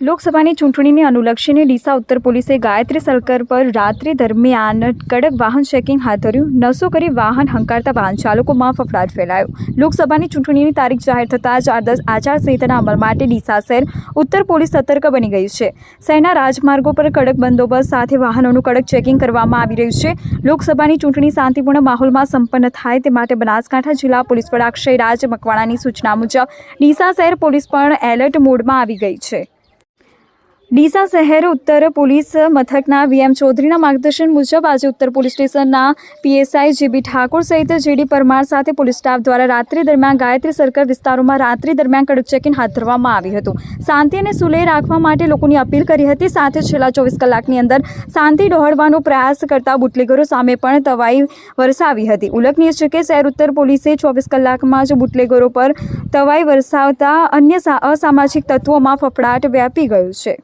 લોકસભાની ચૂંટણીને અનુલક્ષીને ડીસા ઉત્તર પોલીસે ગાયત્રી સર્કલ પર રાત્રિ દરમિયાન કડક વાહન ચેકિંગ હાથ ધર્યું. નશો કરી વાહન હંકારતા વાહન ચાલકોમાં ફફડાટ ફેલાયો. લોકસભાની ચૂંટણીની તારીખ જાહેર થતાં જ આદર્શ આચારસંહિતાના અમલ માટે ડીસા શહેર ઉત્તર પોલીસ સતર્ક બની ગઈ છે. શહેરના રાજમાર્ગો પર કડક બંદોબસ્ત સાથે વાહનોનું કડક ચેકિંગ કરવામાં આવી રહ્યું છે. લોકસભાની ચૂંટણી શાંતિપૂર્ણ માહોલમાં સંપન્ન થાય તે માટે બનાસકાંઠા જિલ્લા પોલીસ વડા અક્ષય રાજ મકવાણાની સૂચના મુજબ ડીસા શહેર પોલીસ પણ એલર્ટ મોડમાં આવી ગઈ છે. ડીસા શહેર ઉત્તર પોલીસ મથકના વીએમ ચૌધરીના માર્ગદર્શન મુજબ આજે ઉત્તર પોલીસ સ્ટેશનના પીએસઆઈ જીબી ઠાકોર સહિત જીડી પરમાર સાથે પોલીસ સ્ટાફ દ્વારા રાત્રિ દરમિયાન ગાયત્રી સર્કલ વિસ્તારોમાં રાત્રિ દરમિયાન કડક ચેકિંગ હાથ ધરવામાં આવ્યું હતું. શાંતિ અને સુલેહ રાખવા માટે લોકોની અપીલ કરી હતી. સાથે છેલ્લા ચોવીસ કલાકની અંદર શાંતિ ડહોળવાનો પ્રયાસ કરતા બુટલેગરો સામે પણ તવાઈ વરસાવી હતી. ઉલ્લેખનીય છે કે શહેર ઉત્તર પોલીસે ચોવીસ કલાકમાં જ બુટલેગરો પર તવાઈ વરસાવતા અન્ય અસામાજિક તત્વોમાં ફફડાટ વ્યાપી ગયો છે.